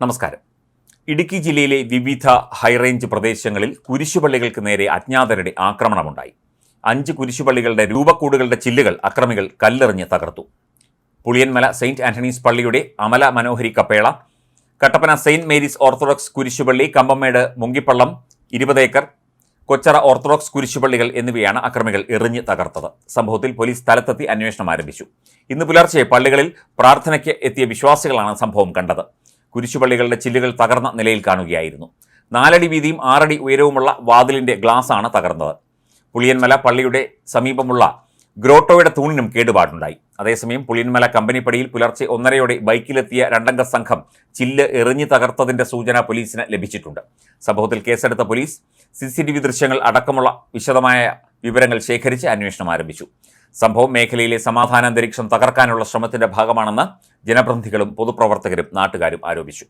നമസ്കാരം. ഇടുക്കി ജില്ലയിലെ വിവിധ ഹൈറേഞ്ച് പ്രദേശങ്ങളിൽ കുരിശുപള്ളികൾക്ക് നേരെ അജ്ഞാതരുടെ ആക്രമണമുണ്ടായി. അഞ്ച് കുരിശുപള്ളികളുടെ രൂപക്കൂടുകളുടെ ചില്ലുകൾ അക്രമികൾ കല്ലെറിഞ്ഞ് തകർത്തു. പുളിയൻമല സെയിന്റ് ആന്റണീസ് പള്ളിയുടെ അമല മനോഹരി കപ്പേള കട്ടപ്പന സെയിന്റ് മേരീസ് ഓർത്തഡോക്സ് കുരിശുപള്ളി കമ്പമേട് മുങ്കിപ്പള്ളം ഇരുപത് ഏക്കർ കൊച്ചറ ഓർത്തഡോക്സ് കുരിശുപള്ളികൾ എന്നിവയാണ് അക്രമികൾ എറിഞ്ഞ് തകർത്തത്. സംഭവത്തിൽ പോലീസ് സ്ഥലത്തെത്തി അന്വേഷണം ആരംഭിച്ചു. ഇന്ന് പുലർച്ചെ പള്ളികളിൽ പ്രാർത്ഥനയ്ക്ക് എത്തിയ വിശ്വാസികളാണ് സംഭവം കണ്ടത്. കുരിശുപള്ളികളുടെ ചില്ലുകൾ തകർന്ന നിലയിൽ കാണുകയായിരുന്നു. നാലടി വീതിയും ആറടി ഉയരവുമുള്ള വാതിലിന്റെ ഗ്ലാസാണ് തകർന്നത്. പുളിയന്മല പള്ളിയുടെ സമീപമുള്ള ഗ്രോട്ടോയുടെ തൂണിനും കേടുപാടുണ്ടായി. അതേസമയം പുളിയന്മല കമ്പനിപ്പടിയിൽ പുലർച്ചെ ഒന്നരയോടെ ബൈക്കിലെത്തിയ രണ്ടംഗ സംഘം ചില്ല് എറിഞ്ഞു തകർത്തതിന്റെ സൂചന പോലീസിന് ലഭിച്ചിട്ടുണ്ട്. സംഭവത്തിൽ കേസെടുത്ത പോലീസ് സി ദൃശ്യങ്ങൾ അടക്കമുള്ള വിശദമായ വിവരങ്ങൾ ശേഖരിച്ച് അന്വേഷണം ആരംഭിച്ചു. സംഭവം മേഖലയിലെ സമാധാന അന്തരീക്ഷം തകർക്കാനുള്ള ശ്രമത്തിന്റെ ഭാഗമാണെന്ന് ജനപ്രതിനിധികളും പൊതുപ്രവർത്തകരും നാട്ടുകാരും ആരോപിച്ചു